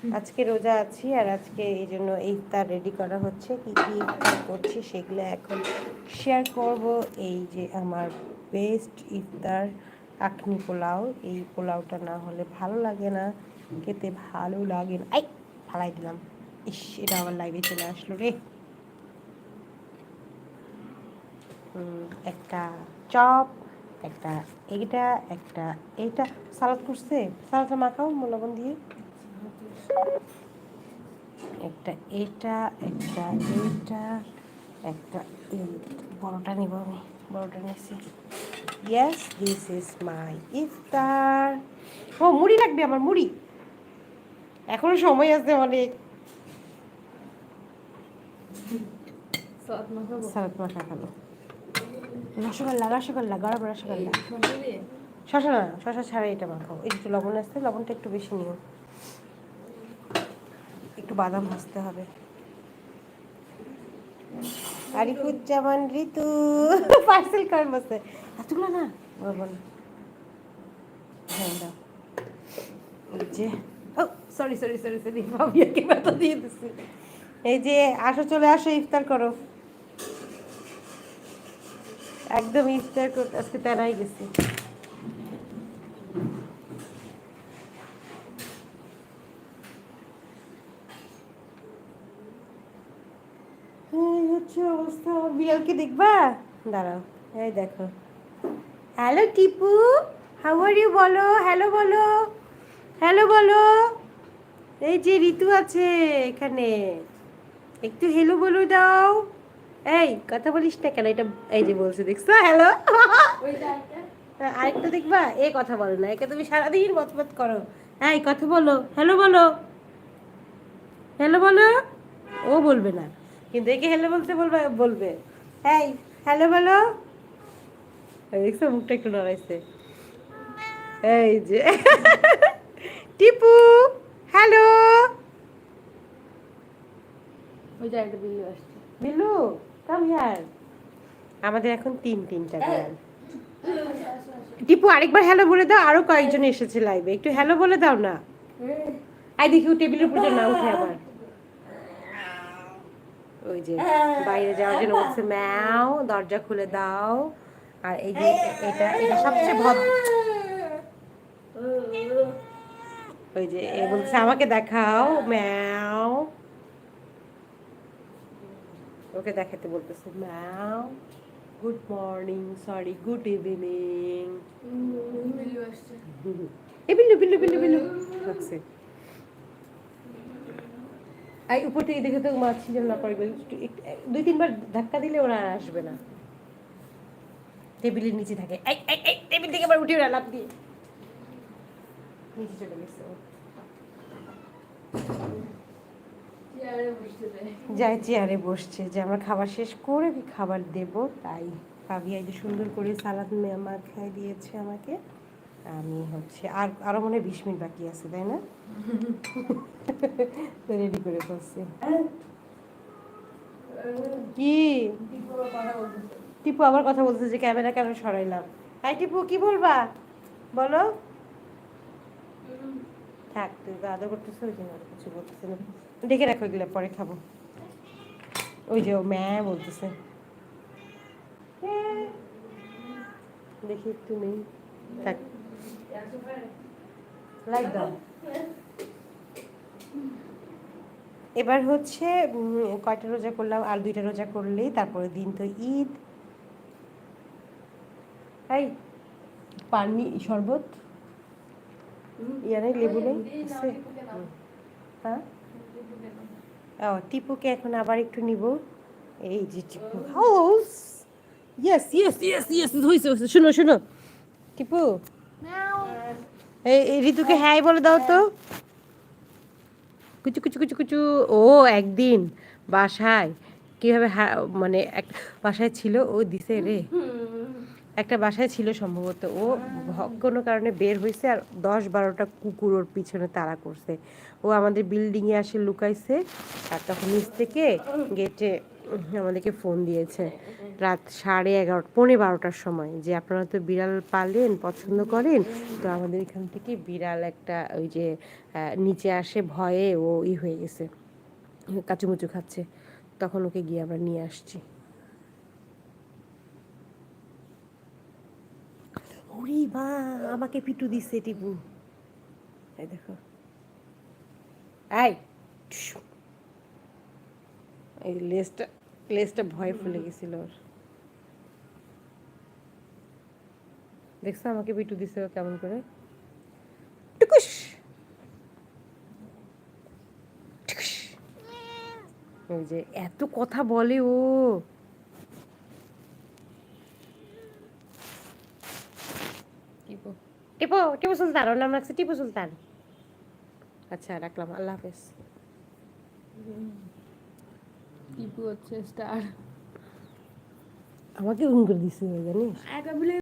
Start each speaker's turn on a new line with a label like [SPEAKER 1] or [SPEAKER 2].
[SPEAKER 1] আজকে রোজা আছি আর আজকে এই জন্য ইফতার রেডি করা হচ্ছে। কি কি করছি সেগুলো এখন শেয়ার করব। এই যে আমার বেস্ট ইফতার আখনি পোলাও। এই পোলাওটা না হলে ভালো লাগে না। খেতে ভালো লাগে না। আই, ফালাই দিলাম। ইস, এটা আমার লাইভে চলে আসলো রে। একটা চপ, একটা এইটা একটা এইটা। সালাদ করছে। সালাদটা মাখাও লবণ দিয়ে। একটা এটা, একটা এইটা, একটা বড়টা নিব আমি, বড়টা নিয়েছি। Yes this is my iftar ও, মুড়ি লাগবে আমার, মুড়ি। এখনও সময় আছে অনেক। মাখা শশা না, শশা ছাড়া এটা মাখাও একটু লবণ আসতে লবণটা একটু বেশি নিও। বাদাম ভাজতে হবে। আরিফুজ্জামান ঋতু। পার্সেল বসে? এতগুলো না? লবণ হ্যাঁ দাও। যে সরি সরি সরি সরি ভাবিয়াকে দিয়ে দিচ্ছি এই যে, আসো, চলে আসো, ইফতার করো। একদম ইফতার করতে আজকে তেনাই গেছি এই হচ্ছে অবস্থা। আমার বিড়ালকে দেখবা? দাঁড়াও, এই দেখো। Hello, Tipu. How are you বলো। হ্যালো বলো। হ্যালো, বলো। এই যে ঋতু আছে এখানে। একটু হেলো বলো দাও। এই, কথা বলিস না কেন? এটা, এই যে বলছে, দেখছ? হ্যালো। আরেকটা দেখবা? এ কথা বলো না। একে তুমি সারাদিন মতমত করো। এই, কথা বলো। হ্যালো বলো। হ্যালো, বলো। ও বলবে না। কিন্তু একে হ্যালো বলতে বলবে বলবে। এই হ্যালো বলো। দেখছ মুখটা একটু নড়াইছে। এই যে। টিপু হ্যালো
[SPEAKER 2] বিল্লু আসছে।
[SPEAKER 1] বিল্লু কাম হিয়ার আমাদের এখন তিন তিনটা বিড়াল টিপু আরেকবার হ্যালো বলে দাও আরও কয়েকজন এসেছে লাইভে একটু হ্যালো বলে দাও না। আই দেখি টেবিলের উপর না উঠে আবার। ওই যে বাইরে যাওয়ার জন্য বলছে ম্যাও দরজা খুলে দাও। আর এই যে এটা এটা সবচেয়ে ভদ্র। ওই যে এ বলছে আমাকে দেখাও ম্যাও। ওকে দেখাতে বলতেছে ম্যাও good morning sorry good evening.
[SPEAKER 2] Billu
[SPEAKER 1] এ বিল্লু বিল্লু বিল্লু বিল্লু লাগছে এই উপর থেকে দেখে তো মাছি যেন না একটু- দুই তিনবার ধাক্কা দিলে ওরা আর আসবে না। টেবিলের নিচে থাকে। এই এই এই টেবিল থেকে আবার উঠে ওরা লাভ দিয়ে। নিচে চলে গেছে যাই চেয়ারে বসছে যে আমরা খাবার শেষ করে কি খাবার দেব তাই পাবিয়া এই যে সুন্দর করে সালাদ মা খাই দিয়েছে আমাকে। আমি হচ্ছে আর আরও মনে হয় বিশ মিনিট বাকি আছে তাই না? রেডি করে ফেলছি। কি? টিপু আবার কথা বলছে যে ক্যামেরা কেন সরাইলাম? হাই টিপু কি বলবা? বলো। থাক তুই আদর করতেছো ওই জন্য কিছু বলতেছে না। ডেকে রাখো এগুলো পরে খাব। ওই যে ও ম্যা বলতেছে। হ্যাঁ। দেখি একটু নেই। থাক। এবার হচ্ছে কয়টা রোজা করলাম? আর দুইটা রোজা করলেই তারপরে দিন তো ঈদ। এই, পানি, শরবত। ইয়া নেই, লেবু নেই? হ্যাঁ? ও, টিপুকে এখন আবার একটু নিব। এই যে Tipu house yes yes yes yes হইছে। শুনো শুনো। টিপু। ঋতুকে হ্যাঁ বলে দাও তো। কুচু কুচু কুচু কুচু। ও, একদিন বাসায় কীভাবে মানে এক, বাসায় ছিল, ও দিছে রে। একটা বাসায় ছিল সম্ভবত। ও কোনো কারণে বের হয়েছে আর দশ বারোটা কুকুর ওর পিছনে তাড়া করছে। ও আমাদের বিল্ডিংয়ে আসে লুকাইছে আর তখন নিচ থেকে গেটে আমাদেরকে ফোন দিয়েছে। রাত সাড়ে এগারোটা, পৌনে বারোটার সময় যে আপনারা তো বিড়াল পালেন, পছন্দ করেন, তো আমাদের এখান থেকে বিড়াল একটা ওই যে নিচে আসে ভয়ে ও ই হয়ে গেছে, কাচুমুচু খাচ্ছে। তখন ওকে গিয়ে আমরা নিয়ে আসছি। ওরে মা, আমাকে পিটু দিচ্ছে টিপু। এই দেখো। এই। এই লেজটা লেজটা ভয়ে ফুলে গেছিল ওর। দেখছ আমাকে পিটু দিছে কেমন করে? টুকুস। ওই যে এত কথা বলে ও।
[SPEAKER 2] টিপো।
[SPEAKER 1] টিপু টিপু সুলতান ওর নাম রাখছে টিপু সুলতান। আচ্ছা রাখলাম আল্লাহ হাফেজ।
[SPEAKER 2] টিপু হচ্ছে স্টার
[SPEAKER 1] আমাকে ঘুম করে দিছে জানিস?